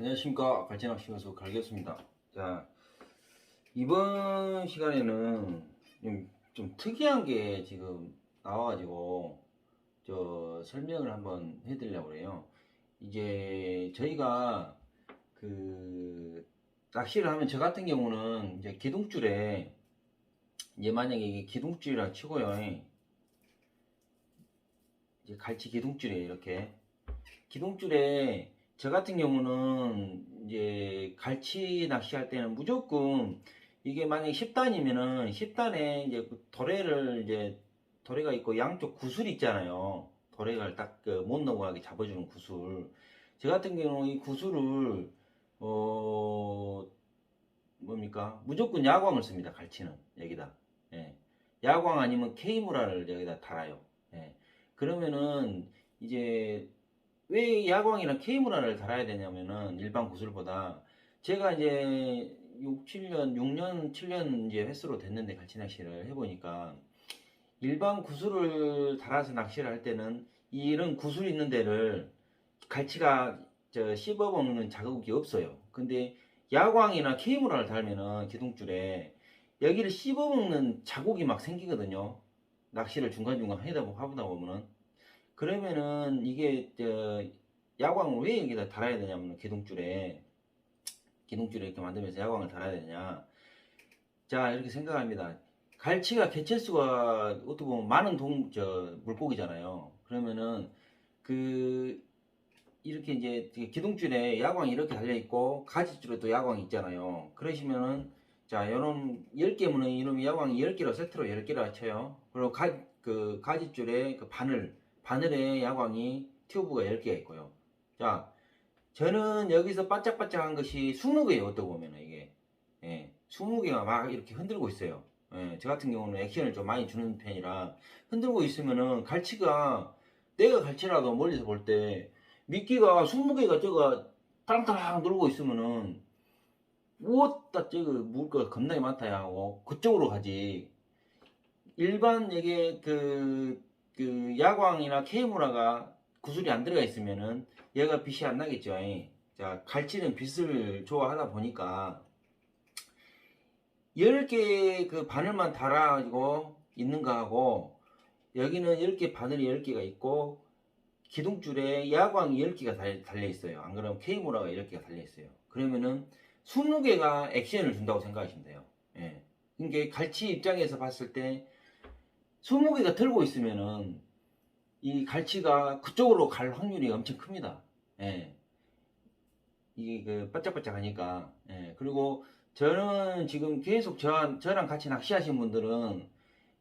안녕하십니까. 갈치낚시연수 갈겠습니다. 자 이번 시간에는 좀, 좀 특이한 게 지금 나와가지고 저 설명을 한번 해드리려고 그래요. 이제 저희가 그 낚시를 하면 저 같은 경우는 이제 기둥줄에 이제 만약에 이게 기둥줄이라 치고요. 이제 갈치 기둥줄에 이렇게 기둥줄에 저 같은 경우는 이제 갈치 낚시할 때는 무조건 이게 만약에 10단이면은 10단에 이제 그 도래를 이제 도래가 있고 양쪽 구슬 있잖아요. 도래가 딱그못 넘어가게 잡아주는 구슬. 저 같은 경우는 이 구슬을 어 뭡니까 무조건 야광을 씁니다. 갈치는 여기다. 예. 야광 아니면 케이무라를 여기다 달아요. 예. 그러면은 이제 왜 야광이나 K문화를 달아야 되냐면은 일반 구슬보다 제가 이제 6, 7년, 6년, 7년 이제 횟수로 됐는데 갈치 낚시를 해보니까 일반 구슬을 달아서 낚시를 할 때는 이런 구슬 있는 데를 갈치가 저 씹어먹는 자극이 없어요. 근데 야광이나 K문화를 달면은 기둥줄에 여기를 씹어먹는 자국이 막 생기거든요. 낚시를 중간중간 하다 보- 하다 보면은 그러면은 이게 저 야광을 왜 여기다 달아야 되냐면 기둥줄에 기둥줄에 이렇게 만들면서 야광을 달아야 되냐. 자 이렇게 생각합니다. 갈치가 개체수가 어떻게 보면 많은 동, 저, 물고기잖아요. 그러면은 그 이렇게 이제 기둥줄에 야광이 이렇게 달려 있고 가지줄에 또 야광이 있잖아요. 그러시면은 자 요놈 10개면은 이놈이 야광이 10개로 세트로 10개로 쳐요. 그리고 가, 그 가지줄에 그 바늘 바늘에 야광이 튜브가 10개가 있고요. 자, 저는 여기서 반짝반짝한 것이 20개예요. 어떻게 보면 이게. 예, 20개가 막 이렇게 흔들고 있어요. 예, 저 같은 경우는 액션을 좀 많이 주는 편이라 흔들고 있으면은 갈치가 내가 갈치라도 멀리서 볼 때 미끼가 20개가 저거 땅땅 놀고 있으면은 무엇다 저거 물가 겁나게 많다 하고 그쪽으로 가지 일반 이게 그, 그 야광이나 K문화가 구슬이 안 들어가 있으면은 얘가 빛이 안 나겠죠. 자, 갈치는 빛을 좋아하다 보니까 10개 그 바늘만 달아가지고 있는 거하고 여기는 10개 바늘이 10개가 있고 기둥줄에 야광이 10개가 달려 있어요. 안 그러면 K문화가 10개가 달려 있어요. 그러면은 20개가 액션을 준다고 생각하시면 돼요. 예. 그러니까 갈치 입장에서 봤을 때 20개가 들고 있으면은 이 갈치가 그쪽으로 갈 확률이 엄청 큽니다. 예. 이게 그 바짝바짝 하니까. 예. 그리고 저는 지금 계속 저, 저랑 같이 낚시하신 분들은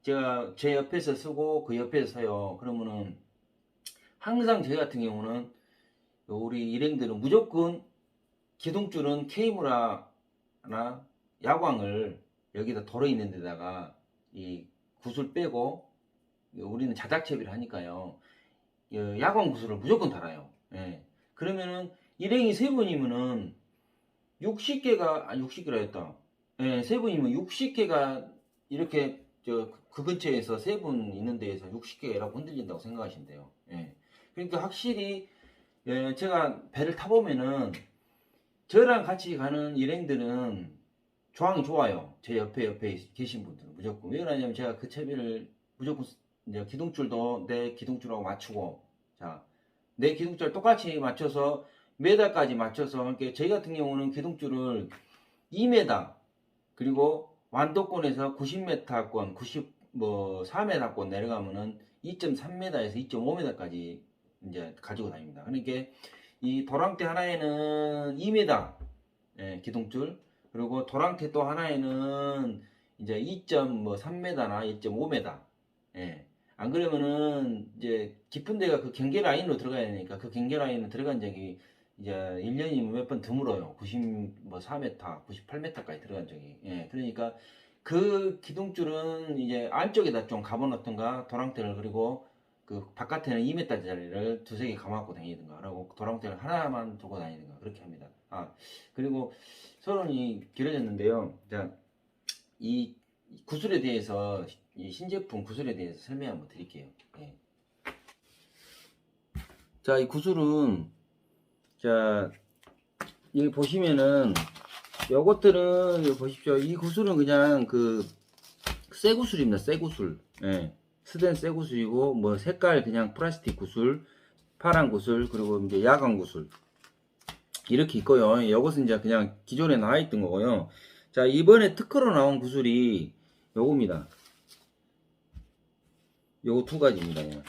제가 제 옆에서 쓰고 그 옆에서 서요. 그러면은 항상 저희 같은 경우는 우리 일행들은 무조건 기둥줄은 K무라나 야광을 여기다 덜어 있는 데다가 이 구슬 빼고 우리는 자작채비를 하니까요. 어, 야광 구슬을 무조건 달아요. 예. 그러면은 일행이 세 분이면은 60개가 아 60개라 했다. 예, 세 분이면 60개가 이렇게 저 그 근처에서 세 분 있는 데에서 60개라고 흔들린다고 생각하시면 돼요. 예. 그러니까 확실히 예, 제가 배를 타보면은 저랑 같이 가는 일행들은 조항이 좋아요. 제 옆에 옆에 계신 분들은 무조건 왜 그러냐면 제가 그 채비를 무조건 이제 기둥줄도 내 기둥줄하고 맞추고 자내 기둥줄 똑같이 맞춰서 메다까지 맞춰서 이렇게 저희 같은 경우는 기둥줄을 2m 그리고 완도권에서 90m권 90뭐 4m권 내려가면은 2.3m에서 2.5m까지 이제 가지고 다닙니다. 그러니까 이 도랑대 하나에는 2m 예, 기둥줄 그리고 도랑대 또 하나에는 이제 2.3m나 2.5m 예. 안 그러면은 이제 깊은 데가 그 경계 라인으로 들어가야 되니까 그 경계 라인으로 들어간 적이 이제 1년이면 몇 번 드물어요. 90뭐 4m, 98m까지 들어간 적이. 예. 그러니까 그 기둥줄은 이제 안쪽에다 좀 감아놓던가 도랑대를 그리고 그 바깥에는 2m짜리를 두세 개 감아갖고 다니든가 라고 도랑대를 하나만 두고 다니든가 그렇게 합니다. 아 그리고 서론이 길어졌는데요. 자, 이 구슬에 대해서 이 신제품 구슬에 대해서 설명 한번 드릴게요. 예. 자, 이 구슬은 자 여기 보시면은 요것들은 여기 보십시오. 이 구슬은 그냥 그새 구슬입니다. 새 구슬. 예. 스덴 새 구슬이고 뭐 색깔 그냥 플라스틱 구슬, 파란 구슬 그리고 이제 야광 구슬 이렇게 있고요. 요것은 이제 그냥 기존에 나와 있던 거고요. 자 이번에 특허로 나온 구슬이 요겁니다. 요거 두 가지입니다. 예.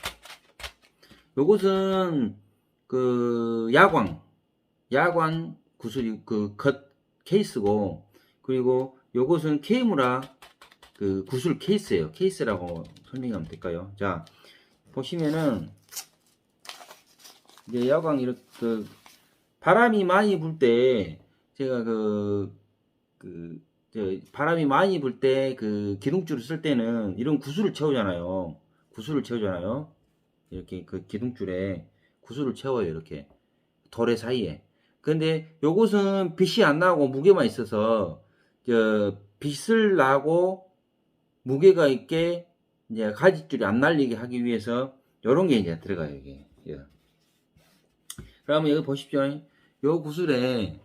요것은 그 야광 야광 구슬이 그 겉 케이스고 그리고 요것은 케이무라 그 구슬 케이스예요. 케이스라고 설명하면 될까요? 자 보시면은 이제 야광 이렇게 그 바람이 많이 불 때 제가 그 그, 저, 바람이 많이 불 때 그 기둥줄을 쓸 때는 이런 구슬을 채우잖아요. 구슬을 채우잖아요. 이렇게 그 기둥줄에 구슬을 채워요. 이렇게 도래 사이에. 근데 요것은 빛이 안 나고 무게만 있어서 저 빛을 나고 무게가 있게 이제 가지줄이 안 날리게 하기 위해서 요런 게 이제 들어가요. 이게. 예. 그러면 여기 보십시오. 요 구슬에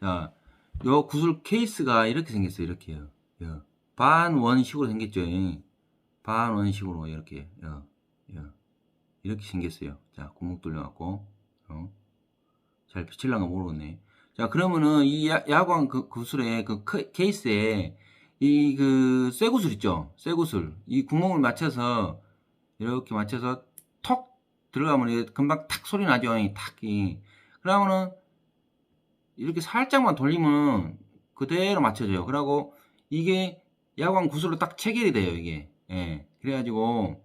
자, 요 구슬 케이스가 이렇게 생겼어요. 이렇게요. 예. 반원식으로 생겼죠. 반원식으로 이렇게. 예. 예. 이렇게 생겼어요. 자, 구멍 뚫려갖고. 어. 잘 비칠란가 모르겠네. 자, 그러면은 이 야, 야광 그 구슬에 그 케- 케이스에 이 그 쇠구슬 있죠? 쇠구슬. 이 구멍을 맞춰서 이렇게 맞춰서 턱 들어가면 금방 탁 소리 나죠? 이 탁. 이. 그러면은 이렇게 살짝만 돌리면 그대로 맞춰져요. 그러고 이게 야광 구슬로 딱 체결이 돼요, 이게. 예. 그래가지고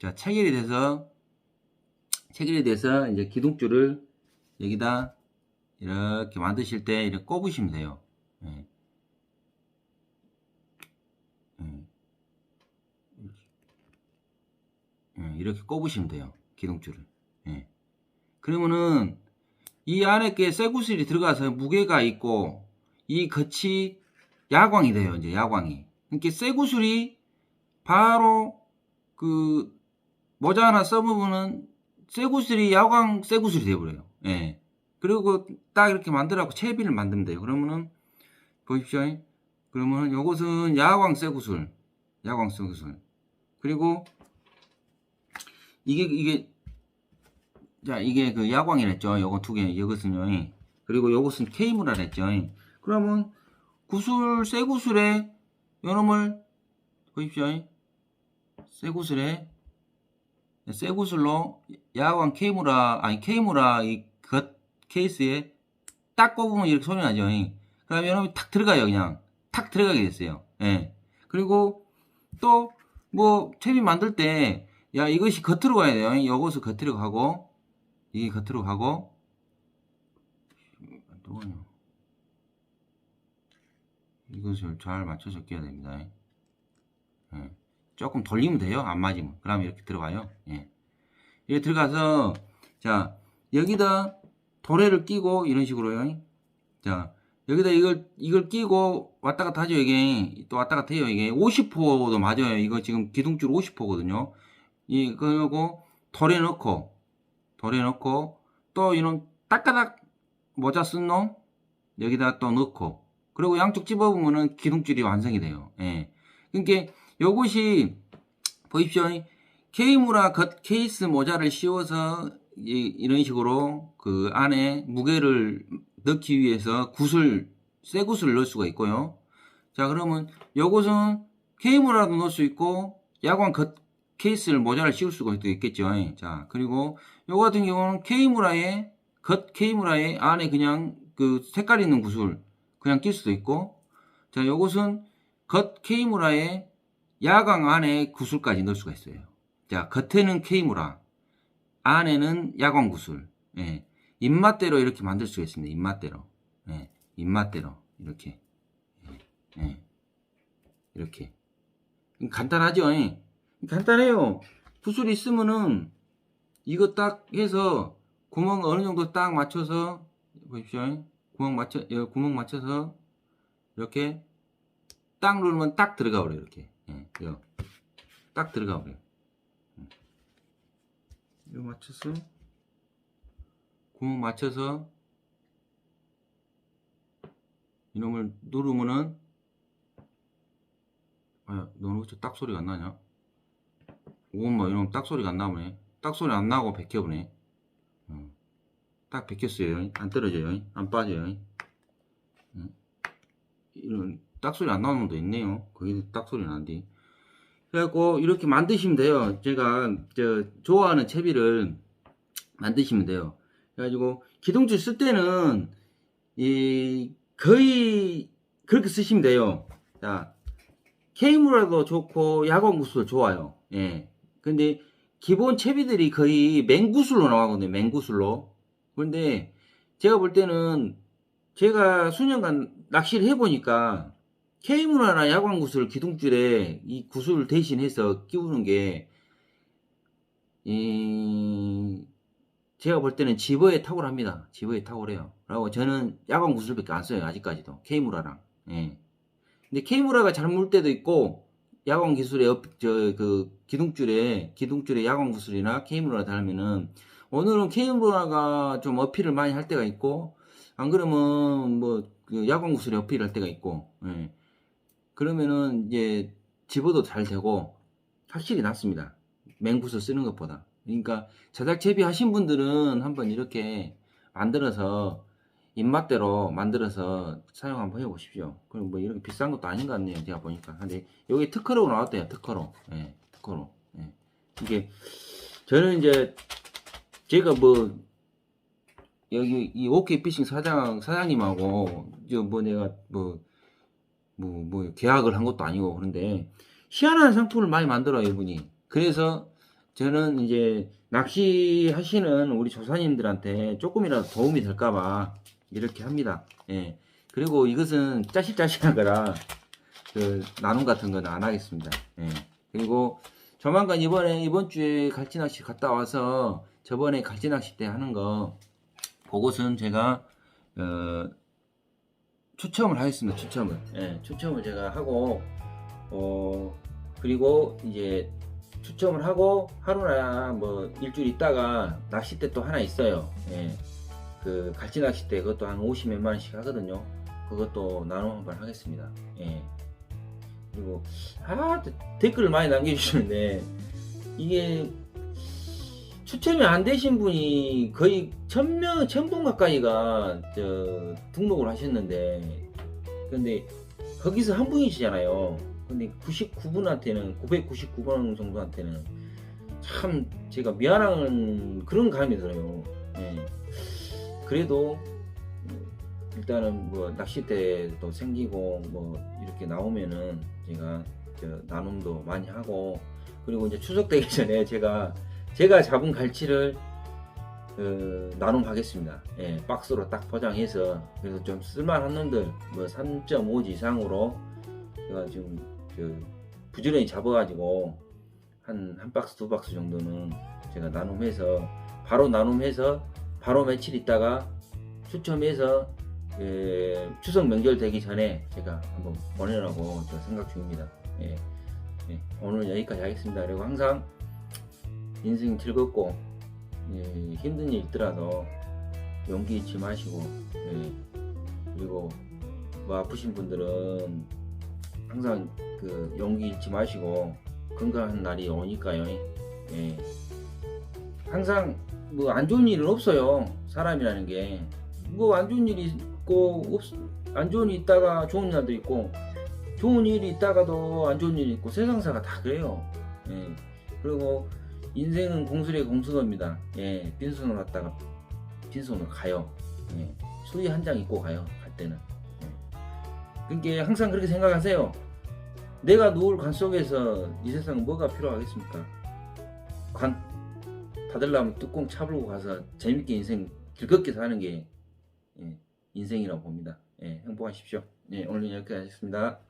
자, 체결이 돼서 체결이 돼서 이제 기둥줄을 여기다 이렇게 만드실 때 이렇게 꼽으시면 돼요. 예. 예. 예, 이렇게 꼽으시면 돼요. 기둥줄을. 예. 그러면은 이 안에 게 쇠구슬이 들어가서 무게가 있고 이 겉이 야광이 돼요. 이제 야광이. 그러니까 쇠구슬이 바로 그 모자 하나 써보면은 쇠구슬이 야광 쇠구슬이 돼버려요. 예. 그리고 딱 이렇게 만들어갖고 채비를 만들면 돼요. 그러면은 보십시오. 그러면은 요것은 야광 쇠구슬, 야광 쇠구슬. 그리고 이게 이게 자 이게 그 야광이랬죠. 요거 두 개. 이것은요. 그리고 요것은 케이무라 랬죠. 그러면 구슬 쇠구슬에 요놈을 보십시오. 쇠구슬에 쇠구슬로 야광 케이무라 아니 케이무라 이겉 케이스에 딱 꼽으면 이렇게 소리 나죠. 그러면 여러분이 탁 들어가요. 그냥 탁 들어가게 됐어요. 예. 그리고 또 뭐 채비 만들 때 야 이것이 겉으로 가야 돼요. 이것을 겉으로 가고 이게 겉으로 가고 누구냐 이것을 잘 맞춰서 끼야 됩니다. 예. 조금 돌리면 돼요. 안 맞으면. 그러면 이렇게 들어가요. 예. 이렇게 들어가서 자 여기다 도래를 끼고 이런 식으로요. 자 여기다 이걸 이걸 끼고 왔다 갔다 하죠. 이게 또 왔다 갔다 해요. 이게 50호도 맞아요. 이거 지금 기둥줄 50호거든요. 이 그리고 도래 넣고 넣고 또 이런 따까닥 모자 쓴 놈 여기다 또 넣고 그리고 양쪽 집어보면은 기둥줄이 완성이 돼요. 예. 그러니까 요것이 보십시오. 케이무라 겉 케이스 모자를 씌워서 이, 이런 식으로 그 안에 무게를 넣기 위해서 구슬 쇠 구슬을 넣을 수가 있고요. 자 그러면 요것은 케이무라도 넣을 수 있고 야광 겉 케이스를 모자를 씌울 수가 또 있겠죠. 자 그리고 요 같은 경우는 케이무라에 겉 케이무라에 안에 그냥 그 색깔 있는 구슬 그냥 낄 수도 있고 자 요것은 겉 케이무라에 야광 안에 구슬까지 넣을 수가 있어요. 자 겉에는 케이무라 안에는 야광 구슬 예. 입맛대로 이렇게 만들 수가 있습니다. 입맛대로 예. 입맛대로 이렇게 예. 예. 이렇게 간단하죠. 예. 간단해요. 구슬 있으면은 이거 딱 해서 구멍 어느 정도 딱 맞춰서 보십시오. 구멍 맞춰 여 구멍 맞춰서 이렇게 딱 누르면 딱 들어가 버려 요 이렇게. 예, 딱 들어가 버려. 요 이거 맞춰서 구멍 맞춰서 이놈을 누르면은 아, 너는 딱 소리가 안 나냐? 오마 이놈 딱 소리가 안 나오네. 딱 소리 안 나고 베껴보네. 어. 딱 베꼈어요. 안 떨어져요. 안 빠져요. 응? 이런 딱 소리 안 나오는 놈도 있네요. 거기도 딱 소리 나는데. 그래갖고 이렇게 만드시면 돼요. 제가 저 좋아하는 채비를 만드시면 돼요. 그래가지고 기동줄 쓸 때는 이 거의 그렇게 쓰시면 돼요. 자 케이무라도 좋고 야광 구슬도 좋아요. 예. 근데 기본 채비들이 거의 맹구슬로 나가거든요. 맹구슬로. 그런데 제가 볼 때는 제가 수년간 낚시를 해보니까 케이무라나 야광 구슬 기둥줄에 이 구슬 대신해서 끼우는 게 이, 제가 볼 때는 집어에 탁월합니다. 집어에 탁월해요. 그리고 저는 야광 구슬밖에 안 써요. 아직까지도. 케이무라랑. 예. 근데 케이무라가 잘 물 때도 있고 야광 기술에 옆, 저, 그, 기둥줄에, 기둥줄에 야광 구슬이나 케이무라가 달면은, 오늘은 케이무라가 좀 어필을 많이 할 때가 있고, 안 그러면 뭐, 그 야광 구슬에 어필을 할 때가 있고, 예. 그러면은 이제 집어도 잘 되고, 확실히 낫습니다. 맹구슬 쓰는 것보다. 그러니까, 자작 채비 하신 분들은 한번 이렇게 만들어서, 입맛대로 만들어서 사용 한번 해보십시오. 그리고 뭐 이렇게 비싼 것도 아닌 것 같네요. 제가 보니까. 근데 여기 특허로 나왔대요. 특허로. 예, 특허로. 예. 이게 저는 이제 제가 뭐 여기 이 오케이 피싱 사장 사장님하고 저뭐 내가 뭐 뭐, 뭐, 계약을 한 것도 아니고, 그런데, 희한한 상품을 많이 만들어요, 이분이. 그래서, 저는 이제, 낚시 하시는 우리 조사님들한테 조금이라도 도움이 될까봐, 이렇게 합니다. 예. 그리고 이것은 짜실짜실한 거라, 그, 나눔 같은 건 안 하겠습니다. 예. 그리고, 조만간 이번에, 이번 주에 갈치낚시 갔다 와서, 저번에 갈치낚시 때 하는 거, 그것은 제가, 어, 추첨을 하겠습니다. 추첨을. 예, 추첨을 제가 하고 어 그리고 이제 추첨을 하고 하루나 뭐 일주일 있다가 낚싯대 또 하나 있어요. 예. 그 갈치 낚싯대 그것도 한 50몇만 원씩 하거든요. 그것도 나눔 한번 하겠습니다. 예. 그리고 아 댓글을 많이 남겨주시는데 이게 추첨이 안 되신 분이 거의 천명 천분 가까이가 저 등록을 하셨는데 근데 거기서 한 분이시잖아요. 근데 99분한테는 999분 정도한테는 참 제가 미안한 그런 감이 들어요. 예. 그래도 일단은 뭐 낚싯대도 생기고 뭐 이렇게 나오면은 제가 저 나눔도 많이 하고 그리고 이제 추석 되기 전에 제가 제가 잡은 갈치를 그, 나눔하겠습니다. 예, 박스로 딱 포장해서 그래서 좀 쓸만한 놈들 뭐 3.5 이상으로 제가 지금 그 부지런히 잡아가지고 한 한 박스 두 박스 정도는 제가 나눔해서 바로 나눔해서 바로 며칠 있다가 추첨해서 예, 추석 명절 되기 전에 제가 한번 보내라고 저 생각 중입니다. 예, 예, 오늘 여기까지 하겠습니다. 그리고 항상 인생 즐겁고 예, 힘든 일 있더라도 용기 잃지 마시고 예, 그리고 뭐 아프신 분들은 항상 그 용기 잃지 마시고 건강한 날이 오니까요. 예. 항상 뭐 안 좋은 일은 없어요. 사람이라는 게 뭐 안 좋은 일이 있고 없, 안 좋은 일이 있다가 좋은 날도 있고 좋은 일이 있다가도 안 좋은 일이 있고 세상사가 다 그래요. 예. 그리고 인생은 공술의 공수입니다. 예, 빈손으로 왔다가 빈손으로 가요. 예, 수리 한장 입고 가요. 갈 때는. 예. 그러니까 항상 그렇게 생각하세요. 내가 누울 관 속에서 이 세상 뭐가 필요하겠습니까? 관 닫으려면 뚜껑 차불고 가서 재밌게 인생 즐겁게 사는 게 예, 인생이라고 봅니다. 예, 행복하십시오. 예, 오늘 여기까지 하겠습니다.